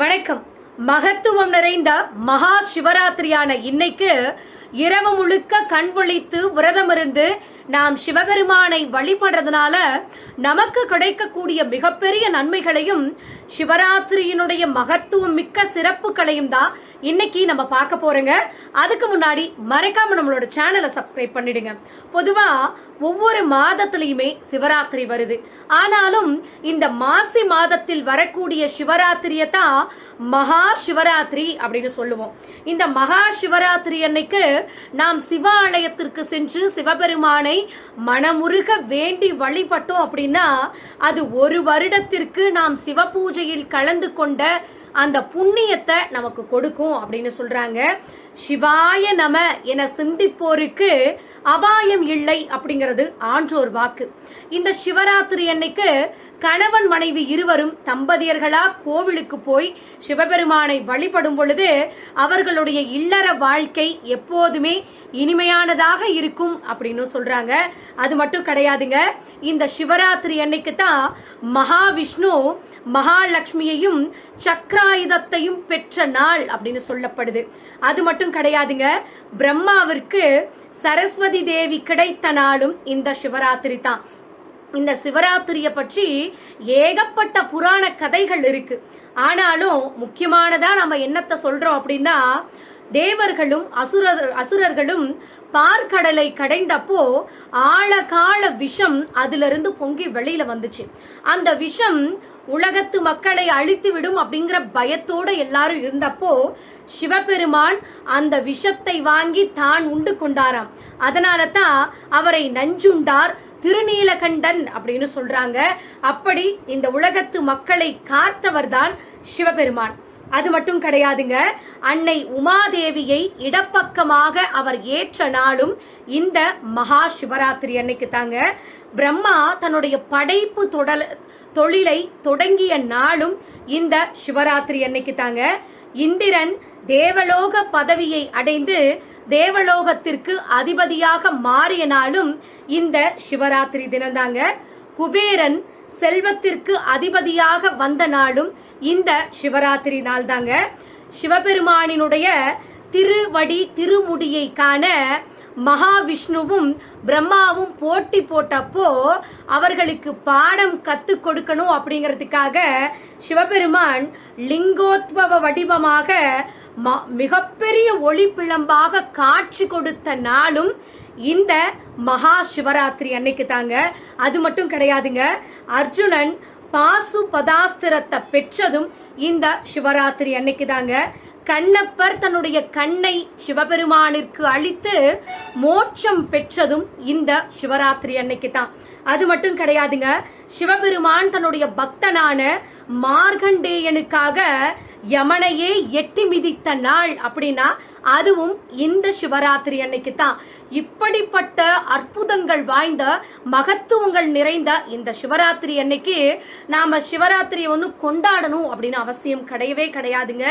வணக்கம். மகத்துவம் நிறைந்த மகா சிவராத்திரியான இன்னைக்கு இரவு முழுக்க கண் விழித்து விரதமிருந்து நாம் சிவபெருமானை வழிபடுறதுனால நமக்கு கிடைக்கக்கூடிய மிகப்பெரிய நன்மைகளையும் சிவராத்திரியினுடைய மகத்துவம் மிக்க சிறப்புகளையும் தான் இன்னைக்கு நம்ம பார்க்க போறோங்க. அதுக்கு முன்னாடி மறைக்காம நம்மளோட சேனலை சப்ஸ்கிரைப் பண்ணிடுங்க. பொதுவா ஒவ்வொரு மாதத்திலையுமே சிவராத்திரி வருது. ஆனாலும் இந்த மாசி மாதத்தில் வரக்கூடிய சிவராத்திரியை தான் மகா சிவராத்திரி அப்படின்னு சொல்லுவோம். இந்த மகா சிவராத்திரி அன்னைக்கு நாம் சிவ ஆலயத்திற்கு சென்று சிவபெருமானை மனமுருக வேண்டி வழிபட்டோம் அப்படின்னா அது ஒரு வருடத்திற்கு நாம் சிவ பூஜையில் கலந்து கொண்ட அந்த புண்ணியத்தை நமக்கு கொடுக்கும் அப்படின்னு சொல்றாங்க. சிவாய நம என சிந்திப்போருக்கு அபாயம் இல்லை அப்படிங்கிறது ஆன்றோர் வாக்கு. இந்த சிவராத்திரி அன்னைக்கு கணவன் மனைவி இருவரும் தம்பதியர்களா கோவிலுக்கு போய் சிவபெருமானை வழிபடும் பொழுது அவர்களுடைய இல்லற வாழ்க்கை எப்போதுமே இனிமையானதாக இருக்கும் அப்படின்னு சொல்றாங்க. அது மட்டும் கிடையாதுங்க. இந்த சிவராத்திரி அன்னைக்கு தான் மகாவிஷ்ணு மகாலட்சுமியையும் சக்கராயுதத்தையும் பெற்ற நாள் அப்படின்னு சொல்லப்படுது. அது மட்டும் கிடையாதுங்க. பிரம்மாவிற்கு சரஸ்வதி தேவி கிடைத்த நாளும் இந்த சிவராத்திரி தான். இந்த சிவராத்திரிய பற்றி ஏகப்பட்ட புராண கதைகள் இருக்கு. ஆனாலும் முக்கியமானதா நம்ம என்னத்தை சொல்றோம் அப்படின்னா தேவர்களும் அசுரர் அசுரர்களும் பார்க்கடலை கடைந்தப்போ ஆழகால விஷம் அதிலிருந்து பொங்கி வெளியில வந்துச்சு. அந்த விஷம் உலகத்து மக்களை அழித்து விடும் அப்படிங்கிற பயத்தோட எல்லாரும் இருந்தப்போ சிவபெருமான் அந்த விஷத்தை வாங்கி தான் உண்டு கொண்டாராம். அதனால தான் அவரை நஞ்சுண்டார் திருநீலகண்டன் அப்படின்னு சொல்றாங்க. அப்படி இந்த உலகத்து மக்களை காத்தவர் தான் சிவபெருமான். அது மட்டும் கிடையாதுங்க அன்னை உமாதேவியை இடப்பக்கமாக அவர் ஏற்ற நாளும் இந்த மகா சிவராத்திரி அன்னைக்கு தாங்க. பிரம்மா தன்னுடைய படைப்பு தொடல தொழிலை தொடங்கிய நாளும் இந்த சிவராத்திரி அன்னைக்கு தாங்க. இந்திரன் தேவலோக பதவியை அடைந்து தேவலோகத்திற்கு அதிபதியாக மாறிய நாளும் இந்த சிவராத்திரி தினம்தாங்க. குபேரன் செல்வத்திற்கு அதிபதியாக வந்த நாளும் இந்த சிவராத்திரி நாள் தாங்க சிவபெருமானினுடைய திருவடி திருமுடியை காண மகாவிஷ்ணுவும் பிரம்மாவும் போட்டி போட்டப்போ அவர்களுக்கு பாடம் கத்து கொடுக்கணும் அப்படிங்கிறதுக்காக சிவபெருமான் லிங்கோத்பவ வடிவமாக மிகப்பெரிய ஒளி பிழம்பாக காட்சி கொடுத்த நாளும் இந்த மகா சிவராத்திரி அன்னைக்கு தாங்க. அது மட்டும் கிடையாதுங்க. அர்ஜுனன் பாசு பதாஸ்திரத்தை பெற்றதும் இந்த சிவராத்திரி அன்னைக்கு தாங்க. கண்ணப்பர் தன்னுடைய கண்ணை சிவபெருமானிற்கு அளித்து மோட்சம் பெற்றதும் இந்த சிவராத்திரி அன்னைக்கு தான் அது மட்டும் கிடையாதுங்க சிவபெருமான் தன்னுடைய பக்தனான மார்கண்டேயனுக்காக யமனையே எட்டி மிதித்த நாள் அப்படின்னா அதுவும் இந்த சிவராத்திரி அன்னைக்கு தான் இப்படிப்பட்ட அற்புதங்கள் வாய்ந்த மகத்துவங்கள் நிறைந்த இந்த சிவராத்திரி அன்னைக்கு நாம சிவராத்திரியை ஒன்று கொண்டாடணும் அப்படின்னு அவசியம் கிடையவே கிடையாதுங்க.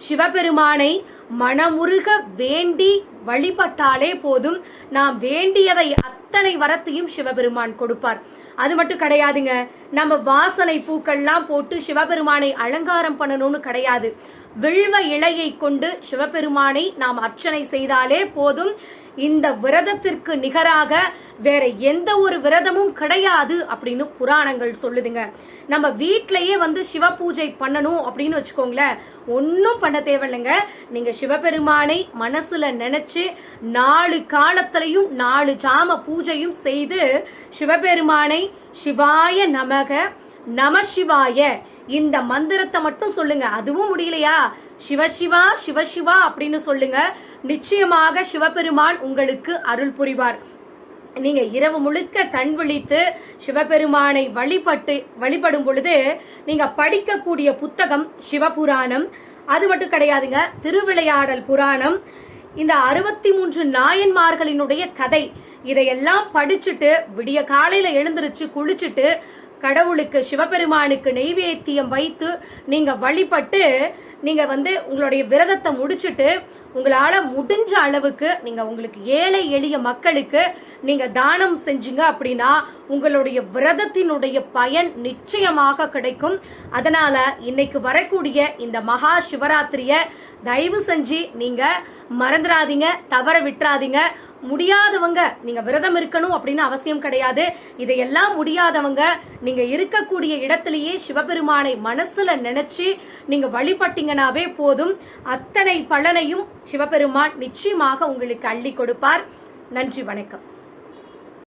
சிவபெருமானை மனமுருக வேண்டி வழிபட்டாலே போதும். நாம் வேண்டியதை அத்தனை வரத்தையும் சிவபெருமான் கொடுப்பார். அது மட்டும் கிடையாதுங்க. நம்ம வாசனை பூக்கள்லாம் போட்டு சிவபெருமானை அலங்காரம் பண்ணணும்னு கிடையாது. வில்வ இலையை கொண்டு சிவபெருமானை நாம் அர்ச்சனை செய்தாலே போதும். இந்த விரதத்திற்கு நிகராக வேற எந்த ஒரு விரதமும் கிடையாது அப்படின்னு புராணங்கள் சொல்லுதுங்க. நம்ம வீட்லயே வந்து சிவ பூஜை பண்ணணும் அப்படின்னு வச்சுக்கோங்களேன். ஒன்றும் பண்ண தேவையில்லைங்க. நீங்க சிவபெருமானை மனசுல நினைச்சு நாலு காலத்திலையும் நாலு ஜாம பூஜையும் செய்து சிவபெருமானை சிவாய நமக நம சிவாய இந்த மந்திரத்தை மட்டும் சொல்லுங்க. அதுவும் முடியலையா? சிவசிவா சிவசிவா அப்படின்னு சொல்லுங்க. நிச்சயமாக சிவபெருமான் உங்களுக்கு அருள் புரிவார். நீங்க இரவு முழுக்க கண் விழித்து சிவபெருமானை வழிபட்டு வழிபடும் பொழுது நீங்க படிக்கக்கூடிய புத்தகம் சிவபுராணம். அது மட்டும் கிடையாதுங்க திருவிளையாடல் புராணம். இந்த அறுபத்தி மூன்று நாயன்மார்களினுடைய கதை இதையெல்லாம் படிச்சுட்டு விடிய காலையில எழுந்திருச்சு குளிச்சுட்டு கடவுளுக்கு சிவபெருமானுக்கு நெய்வேத்தியம் வைத்து நீங்க வழிபட்டு நீங்க வந்து உங்களுடைய விரதத்தை முடிச்சுட்டு உங்களால முடிஞ்ச அளவுக்கு நீங்க உங்களுக்கு ஏழை எளிய மக்களுக்கு நீங்க தானம் செஞ்சீங்க அப்படின்னா உங்களுடைய விரதத்தினுடைய பயன் நிச்சயமாக கிடைக்கும். அதனால இன்னைக்கு வரக்கூடிய இந்த மகா சிவராத்திரிய தயவு செஞ்சு நீங்க மறந்துடாதீங்க தவற விட்டுறாதீங்க. முடியாதவங்க நீங்க விரதம் இருக்கணும் அப்படின்னு அவசியம் கிடையாது. இதையெல்லாம் முடியாதவங்க நீங்க இருக்கக்கூடிய இடத்திலேயே சிவபெருமானை மனசுல நினைச்சு நீங்க வழிபட்டீங்கனாவே போதும். அத்தனை பலனையும் சிவபெருமான் நிச்சயமாக உங்களுக்கு அள்ளி கொடுப்பார். நன்றி வணக்கம்.